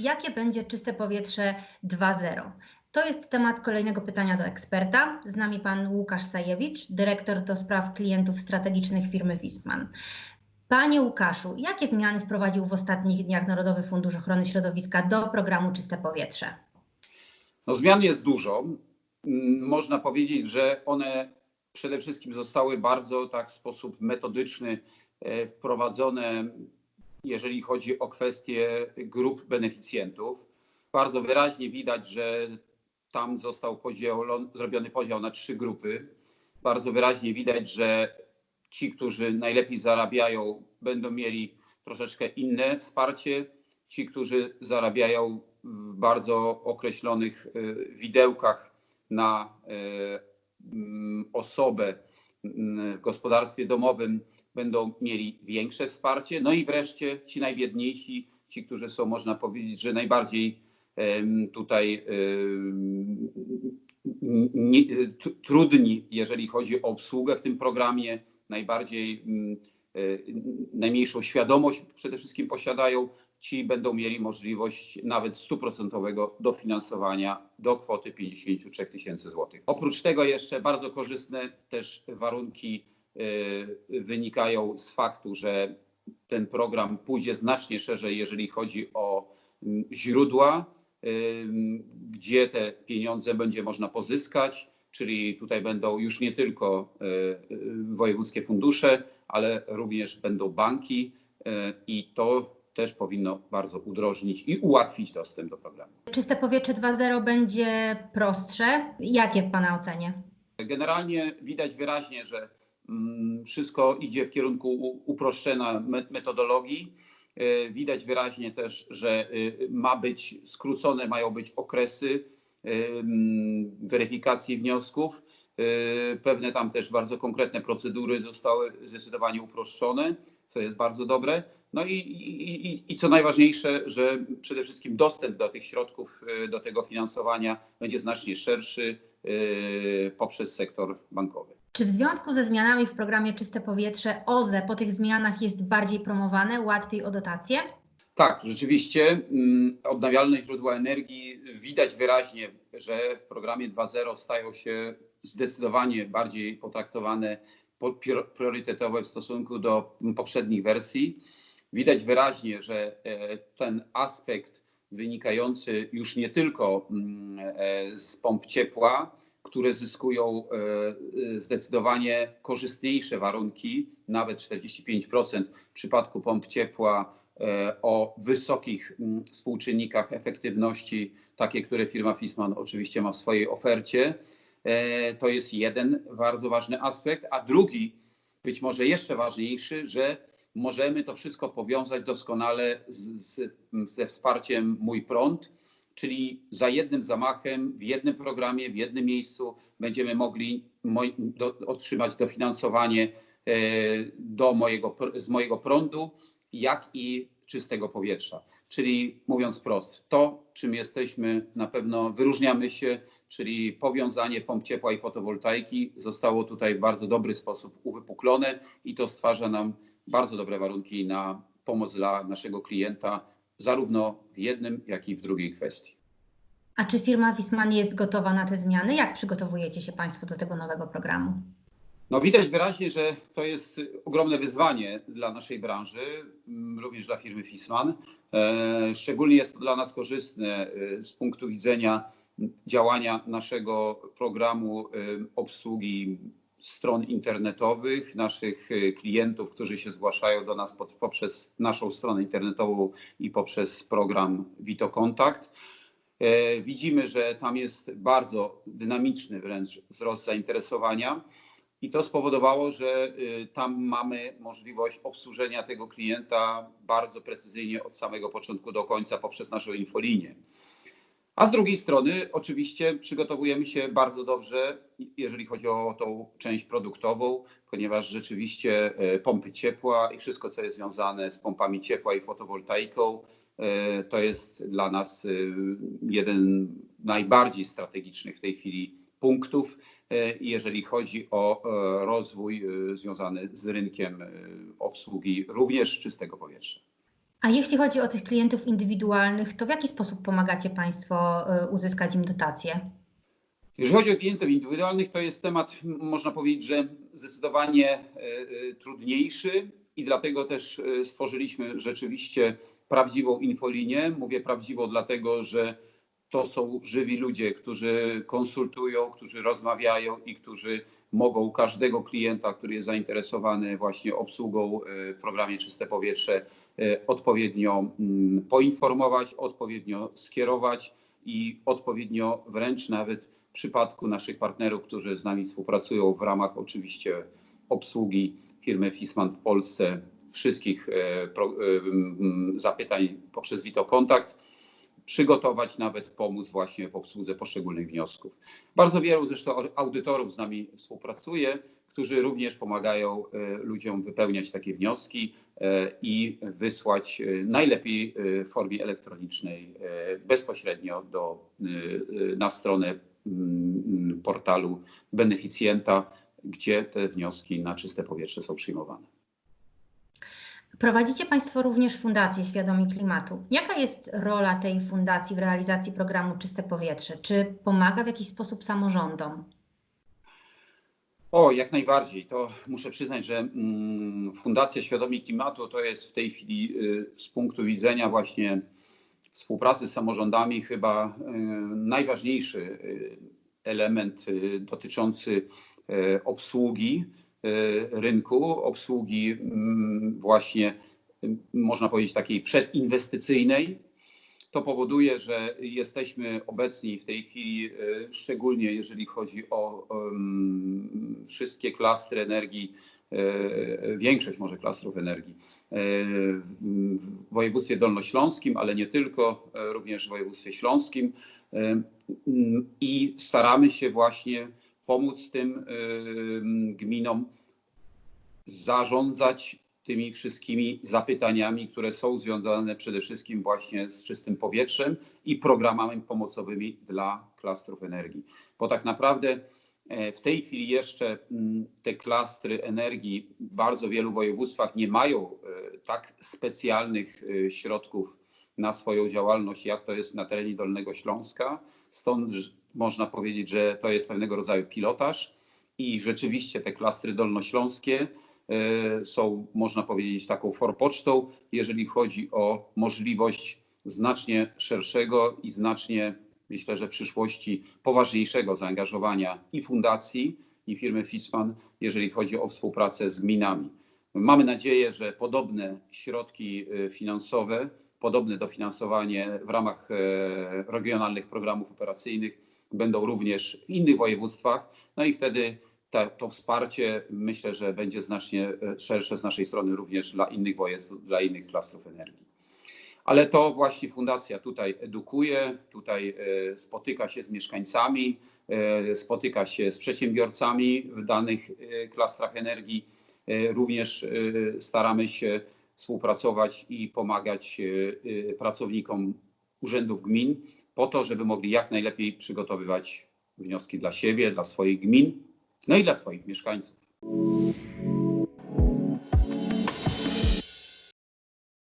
Jakie będzie czyste powietrze 2.0? To jest temat kolejnego pytania do eksperta. Z nami pan Łukasz Sajewicz, dyrektor do spraw klientów strategicznych firmy Wisman. Panie Łukaszu, jakie zmiany wprowadził w ostatnich dniach Narodowy Fundusz Ochrony Środowiska do programu Czyste Powietrze? No, zmian jest dużo. Mm, Można powiedzieć, że one przede wszystkim zostały bardzo tak w sposób metodyczny e, wprowadzone, jeżeli chodzi o kwestie grup beneficjentów. Bardzo wyraźnie widać, że tam został zrobiony podział na trzy grupy. Bardzo wyraźnie widać, że ci, którzy najlepiej zarabiają, będą mieli troszeczkę inne wsparcie. Ci, którzy zarabiają w bardzo określonych y, widełkach na y, osobę mm, w gospodarstwie domowym, będą mieli większe wsparcie. No i wreszcie ci najbiedniejsi, ci, którzy są, można powiedzieć, że najbardziej tutaj trudni, jeżeli chodzi o obsługę w tym programie, najbardziej y, najmniejszą świadomość przede wszystkim posiadają, ci będą mieli możliwość nawet stuprocentowego dofinansowania do kwoty 53 tysięcy złotych. Oprócz tego jeszcze bardzo korzystne też warunki wynikają z faktu, że ten program pójdzie znacznie szerzej, jeżeli chodzi o mm, źródła, ym, gdzie te pieniądze będzie można pozyskać, czyli tutaj będą już nie tylko y, y, wojewódzkie fundusze, ale również będą banki y, i to też powinno bardzo udrożnić i ułatwić dostęp do programu. Czyste powietrze 2.0 będzie prostsze. Jakie w Pana ocenie? Generalnie widać wyraźnie, że wszystko idzie w kierunku uproszczenia me- metodologii. E, Widać wyraźnie też, że y, ma być skrócone, mają być okresy y, mm, weryfikacji wniosków. E, Pewne tam też bardzo konkretne procedury zostały zdecydowanie uproszczone, co jest bardzo dobre. No i, i, i, i co najważniejsze, że przede wszystkim dostęp do tych środków, e, do tego finansowania będzie znacznie szerszy e, poprzez sektor bankowy. Czy w związku ze zmianami w programie Czyste Powietrze OZE po tych zmianach jest bardziej promowane, łatwiej o dotacje? Tak, rzeczywiście mm, odnawialne źródła energii widać wyraźnie, że w programie 2.0 stają się zdecydowanie bardziej potraktowane po- prior- priorytetowe w stosunku do poprzednich wersji. Widać wyraźnie, że e, ten aspekt wynikający już nie tylko mm, e, z pomp ciepła, które zyskują e, e, zdecydowanie korzystniejsze warunki, nawet 45% w przypadku pomp ciepła e, o wysokich mm, współczynnikach efektywności, takie, które firma Fisman oczywiście ma w swojej ofercie. To jest jeden bardzo ważny aspekt, a drugi, być może jeszcze ważniejszy, że możemy to wszystko powiązać doskonale z, z, ze wsparciem Mój Prąd, czyli za jednym zamachem, w jednym programie, w jednym miejscu będziemy mogli do, otrzymać dofinansowanie e, do mojego, z mojego prądu, jak i czystego powietrza. Czyli mówiąc wprost, to czym jesteśmy, na pewno wyróżniamy się, czyli powiązanie pomp ciepła i fotowoltaiki zostało tutaj w bardzo dobry sposób uwypuklone i to stwarza nam bardzo dobre warunki na pomoc dla naszego klienta, zarówno w jednym, jak i w drugiej kwestii. A czy firma Wisman jest gotowa na te zmiany? Jak przygotowujecie się Państwo do tego nowego programu? No widać wyraźnie, że to jest ogromne wyzwanie dla naszej branży, mm, również dla firmy Fisman. E, Szczególnie jest to dla nas korzystne e, z punktu widzenia działania naszego programu e, obsługi stron internetowych, naszych e, klientów, którzy się zgłaszają do nas pod, poprzez naszą stronę internetową i poprzez program Vito Kontakt. E, Widzimy, że tam jest bardzo dynamiczny wręcz wzrost zainteresowania. I to spowodowało, że y, tam mamy możliwość obsłużenia tego klienta bardzo precyzyjnie od samego początku do końca poprzez naszą infolinię. A z drugiej strony, oczywiście, przygotowujemy się bardzo dobrze, jeżeli chodzi o tą część produktową, ponieważ rzeczywiście e, pompy ciepła i wszystko, co jest związane z pompami ciepła i fotowoltaiką, e, to jest dla nas e, jeden najbardziej strategicznych w tej chwili punktów, jeżeli chodzi o rozwój związany z rynkiem obsługi również czystego powietrza. A jeśli chodzi o tych klientów indywidualnych, to w jaki sposób pomagacie Państwo y, uzyskać im dotacje? Jeżeli chodzi o klientów indywidualnych, to jest temat, można powiedzieć, że zdecydowanie e, e, trudniejszy i dlatego też e, stworzyliśmy rzeczywiście prawdziwą infolinię. Mówię prawdziwą, dlatego że to są żywi ludzie, którzy konsultują, którzy rozmawiają i którzy mogą każdego klienta, który jest zainteresowany właśnie obsługą e, w programie Czyste Powietrze, e, odpowiednio mm, poinformować, odpowiednio skierować i odpowiednio wręcz nawet w przypadku naszych partnerów, którzy z nami współpracują w ramach oczywiście obsługi firmy Fisman w Polsce, wszystkich e, zapytań poprzez Wito Kontakt, przygotować, nawet pomóc właśnie w obsłudze poszczególnych wniosków. Bardzo wielu zresztą audytorów z nami współpracuje, którzy również pomagają e, ludziom wypełniać takie wnioski e, i wysłać e, najlepiej w formie elektronicznej bezpośrednio do, na stronę mm, portalu beneficjenta, gdzie te wnioski na czyste powietrze są przyjmowane. Prowadzicie Państwo również Fundację Świadomi Klimatu. Jaka jest rola tej fundacji w realizacji programu Czyste Powietrze? Czy pomaga w jakiś sposób samorządom? O, jak najbardziej. To muszę przyznać, że mm, Fundacja Świadomi Klimatu to jest w tej chwili y, z punktu widzenia właśnie współpracy z samorządami chyba y, najważniejszy y, element dotyczący obsługi rynku, obsługi mm, właśnie y, można powiedzieć takiej przedinwestycyjnej. To powoduje, że jesteśmy obecni w tej chwili, e, szczególnie jeżeli chodzi o em, wszystkie klastry energii, większość może klastrów energii w województwie dolnośląskim, ale nie tylko, również w województwie śląskim. I staramy się właśnie pomóc tym e, gminom zarządzać tymi wszystkimi zapytaniami, które są związane przede wszystkim właśnie z czystym powietrzem i programami pomocowymi dla klastrów energii. Bo tak naprawdę e, w tej chwili jeszcze mm, te klastry energii w bardzo wielu województwach nie mają e, tak specjalnych e, środków na swoją działalność, jak to jest na terenie Dolnego Śląska. Stąd można powiedzieć, że to jest pewnego rodzaju pilotaż i rzeczywiście te klastry dolnośląskie e, są, można powiedzieć, taką forpocztą, jeżeli chodzi o możliwość znacznie szerszego i znacznie, myślę, że w przyszłości poważniejszego zaangażowania i fundacji, i firmy FISMAN, jeżeli chodzi o współpracę z gminami. Mamy nadzieję, że podobne środki e, finansowe, podobne dofinansowanie w ramach e, regionalnych programów operacyjnych będą również w innych województwach, no i wtedy ta, to wsparcie myślę, że będzie znacznie e, szersze z naszej strony również dla innych województw, dla innych klastrów energii. Ale to właśnie fundacja tutaj edukuje, tutaj e, spotyka się z mieszkańcami, e, spotyka się z przedsiębiorcami w danych klastrach energii. Również staramy się współpracować i pomagać pracownikom urzędów gmin po to, żeby mogli jak najlepiej przygotowywać wnioski dla siebie, dla swoich gmin, no i dla swoich mieszkańców.